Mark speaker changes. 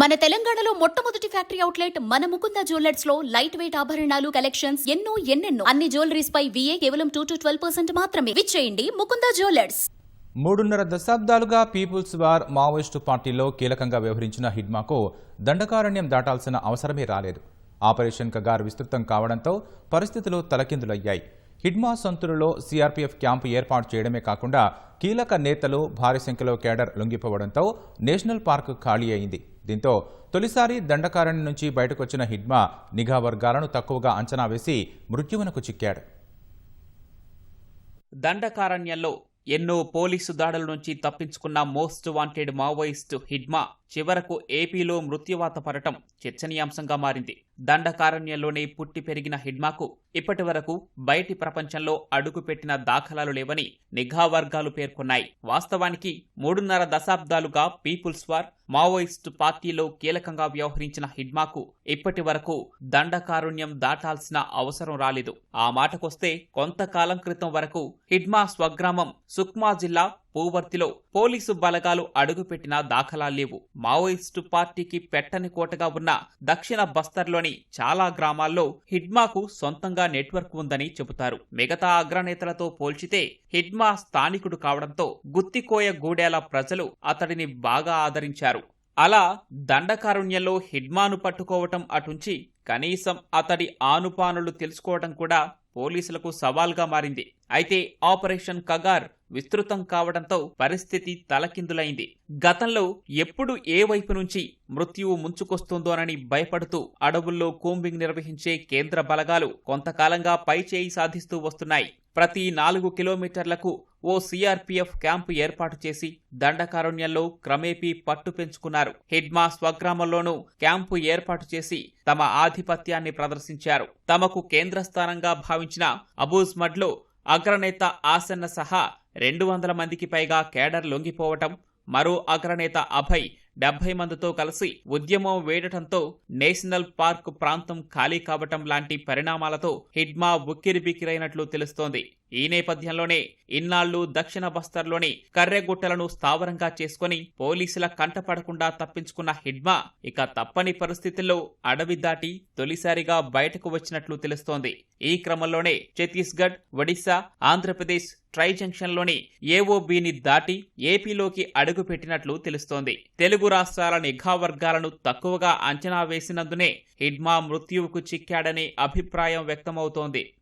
Speaker 1: మన తెలంగాణలో మొట్టమొదటి ఫ్యాక్టరీ అవుట్లెట్ మన ముకుంద జ్యువెలర్స్లో లైట్ వెయిట్ ఆభరణాలు కలెక్షన్స్ ఎన్నో ఎన్నెన్నో. అన్ని జ్యువెలరీస్ పై విఏ కేవలం టూ టు ట్వెల్వ్ పర్సెంట్ మాత్రమే. విచ్చేయండి ముకుంద జ్యువెలర్స్.
Speaker 2: మూడున్నర దశాబ్దాలుగా పీపుల్స్ వార్ మావోయిస్టు పార్టీలో కీలకంగా వ్యవహరించిన హిడ్మాకు దండకారణ్యం దాటాల్సిన అవసరమే రాలేదు. ఆపరేషన్ కగార్ విస్తృతం కావడంతో పరిస్థితులు తలకిందులయ్యాయి. హిడ్మా సొంతులలో సీఆర్పీఎఫ్ క్యాంపు ఏర్పాటు చేయడమే కాకుండా కీలక నేతలు భారీ సంఖ్యలో కేడర్ లొంగిపోవడంతో నేషనల్ పార్క్ ఖాళీ అయింది. దీంతో తొలిసారి దండకారణ్యం నుంచి బయటకొచ్చిన హిడ్మా నిఘా వర్గాలను తక్కువగా అంచనా వేసి మృత్యువునకు చిక్కాడు.
Speaker 3: దండకారణ్యంలో ఎన్నో పోలీసు దాడుల నుంచి తప్పించుకున్న మోస్ట్ వాంటెడ్ మావోయిస్ట్ హిడ్మా చివరకు ఏపీలో మృత్యువాత పడటం చర్చనీయాంశంగా మారింది. దండకారణ్యంలోనే పుట్టి పెరిగిన హిడ్మాకు ఇప్పటి వరకు బయటి ప్రపంచంలో అడుగుపెట్టిన దాఖలాలు లేవని నిఘా వర్గాలు పేర్కొన్నాయి. వాస్తవానికి మూడున్నర దశాబ్దాలుగా పీపుల్స్ వార్ మావోయిస్టు పార్టీలో కీలకంగా వ్యవహరించిన హిడ్మాకు ఇప్పటి వరకు దండకారుణ్యం దాటాల్సిన అవసరం రాలేదు. ఆ మాటకొస్తే కొంతకాలం క్రితం వరకు హిడ్మా స్వగ్రామం సుక్మా జిల్లా పూవర్తిలో పోలీసు బలగాలు అడుగుపెట్టిన దాఖలా లేవు. మావోయిస్టు పార్టీకి పెట్టని కోటగా ఉన్న దక్షిణ బస్తర్లోని చాలా గ్రామాల్లో హిడ్మాకు సొంతంగా నెట్వర్క్ ఉందని చెబుతారు. మిగతా అగ్రనేతలతో పోల్చితే హిడ్మా స్థానికుడు కావడంతో గుత్తికోయ గూడేల ప్రజలు అతడిని బాగా ఆదరించారు. అలా దండకారుణ్యంలో హిడ్మాను పట్టుకోవటం అటుంచి కనీసం అతడి ఆనుపానులు తెలుసుకోవటం కూడా పోలీసులకు సవాల్గా మారింది. అయితే ఆపరేషన్ కగార్ విస్తృతం కావడంతో పరిస్థితి తలకిందులైంది. గతంలో ఎప్పుడు ఏ వైపు నుంచి మృత్యువు ముంచుకొస్తుందోనని భయపడుతూ అడవుల్లో కూంబింగ్ నిర్వహించే కేంద్ర బలగాలు కొంతకాలంగా పైచేయి సాధిస్తూ వస్తున్నాయి. ప్రతి నాలుగు కిలోమీటర్లకు ఓ సిఆర్పీఎఫ్ క్యాంపు ఏర్పాటు చేసి దండకారుణ్యంలో క్రమేపీ పట్టు పెంచుకున్నారు. హిడ్మా స్వగ్రామంలోనూ క్యాంపు ఏర్పాటు చేసి తమ ఆధిపత్యాన్ని ప్రదర్శించారు. తమకు కేంద్రస్థానంగా భావించిన అబూజ్మడ్లో అగ్రనేత ఆసన్న సహా రెండు వందల మందికి పైగా కేడర్ లొంగిపోవటం మరో అగ్రనేత అభయ్ డెబ్బై మందితో కలిసి ఉద్యమం వేడటంతో నేషనల్ పార్క్ ప్రాంతం ఖాళీ కావటం లాంటి పరిణామాలతో హిడ్మా ఉక్కిరిబిక్కిరైనట్లు తెలుస్తోంది. ఈ నేపథ్యంలోనే ఇన్నాళ్ళు దక్షిణ బస్తర్లోని కర్రెగుట్టలను స్థావరంగా చేసుకుని పోలీసుల కంటపడకుండా తప్పించుకున్న హిడ్మా ఇక తప్పని పరిస్థితుల్లో అడవి దాటి తొలిసారిగా బయటకు వచ్చినట్లు తెలుస్తోంది. ఈ క్రమంలోనే ఛత్తీస్గఢ్ ఒడిశా ఆంధ్రప్రదేశ్ ట్రై జంక్షన్లోని ఏఓబిని దాటి ఏపీలోకి అడుగుపెట్టినట్లు తెలుస్తోంది. తెలుగు రాష్ట్రాల నిఘా వర్గాలను తక్కువగా అంచనా వేసినందునే హిడ్మా మృత్యువుకు చిక్కాడనే అభిప్రాయం వ్యక్తమవుతోంది.